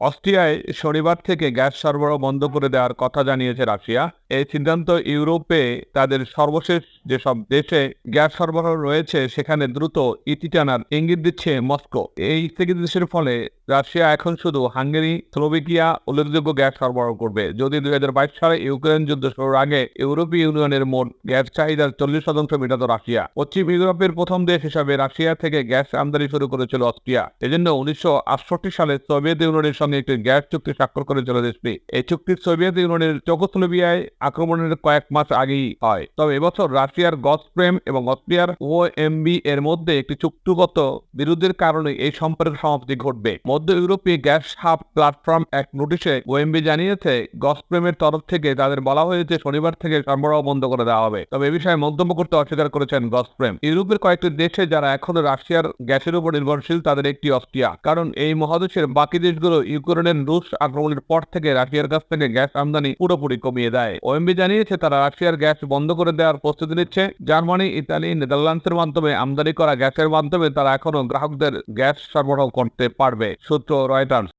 অস্ট্রিয়ায় শনিবার থেকে গ্যাস সরবরাহ বন্ধ করে দেওয়ার কথা জানিয়েছে রাশিয়া। এই সিদ্ধান্ত ইউরোপে তাদের সর্বশেষ যেসব দেশে গ্যাস সরবরাহ রয়েছে, সেখানে দ্রুত ইতি টানার ইঙ্গিত দিচ্ছে মস্কো। এই স্থগিতাদেশের ফলে রাশিয়া এখন শুধু হাঙ্গেরি, স্লোভেকিয়া উল্লেখযোগ্য গ্যাস সরবরাহ করবে। যদি দুই সালে ইউক্রেন যুদ্ধ শুরুর আগে ইউরোপীয় ইউনিয়নের মোট গ্যাস চাহিদার চল্লিশ শতাংশ মেটাত রাশিয়া। পশ্চিম ইউরোপের প্রথম দেশ হিসাবে রাশিয়া থেকে গ্যাস আমদানি শুরু করেছিল অস্ট্রিয়া। এজন্য উনিশশো আটষট্টি সালে সোভিয়েত ইউনিয়নের সঙ্গে একটি গ্যাস চুক্তি স্বাক্ষর করেছিল দেশটি। এই চুক্তি সোভিয়েত ইউনিয়নের চকোস্লোভিয়ায় আক্রমণের কয়েক মাস আগেই হয়। তবে এবছর রাশিয়ার গসপ্রেম এবং অস্ট্রিয়ার ওএমবি এর মধ্যে একটি চুক্তিগত বিরোধের কারণে এই সম্পর্কের সমাপ্তি ঘটবে। মধ্য ইউরোপীয় গ্যাস হাব প্ল্যাটফর্ম এক নোটিশে ওএমবি জানিয়েছে গসপ্রেমের তরফ থেকে তাদের বলা হয়েছে, শনিবার থেকে সরবরাহ বন্ধ করে দেওয়া হবে। তবে এ বিষয়ে মন্তব্য করতে অস্বীকার করেছেন গসপ্রেম ইউরোপের কয়েকটি দেশে যারা এখনও রাশিয়ার গ্যাসের উপর নির্ভরশীল, তাদের একটি অস্ট্রিয়া। কারণ এই মহাদেশের বাকি দেশগুলো ইউক্রেনের রুশ আক্রমণের পর থেকে রাশিয়ার কাছ থেকে গ্যাস আমদানি পুরোপুরি কমিয়ে দেয়। ওএমবি জানিয়েছে, তারা রাশিয়ার গ্যাস বন্ধ করে দেওয়ার প্রস্তুতি নিচ্ছে জার্মানি, ইতালি, নেদারল্যান্ডসের মাধ্যমে আমদানি করা গ্যাসের মাধ্যমে তারা এখনও গ্রাহকদের গ্যাস সরবরাহ করতে পারবে, সূত্র রয়টার্স।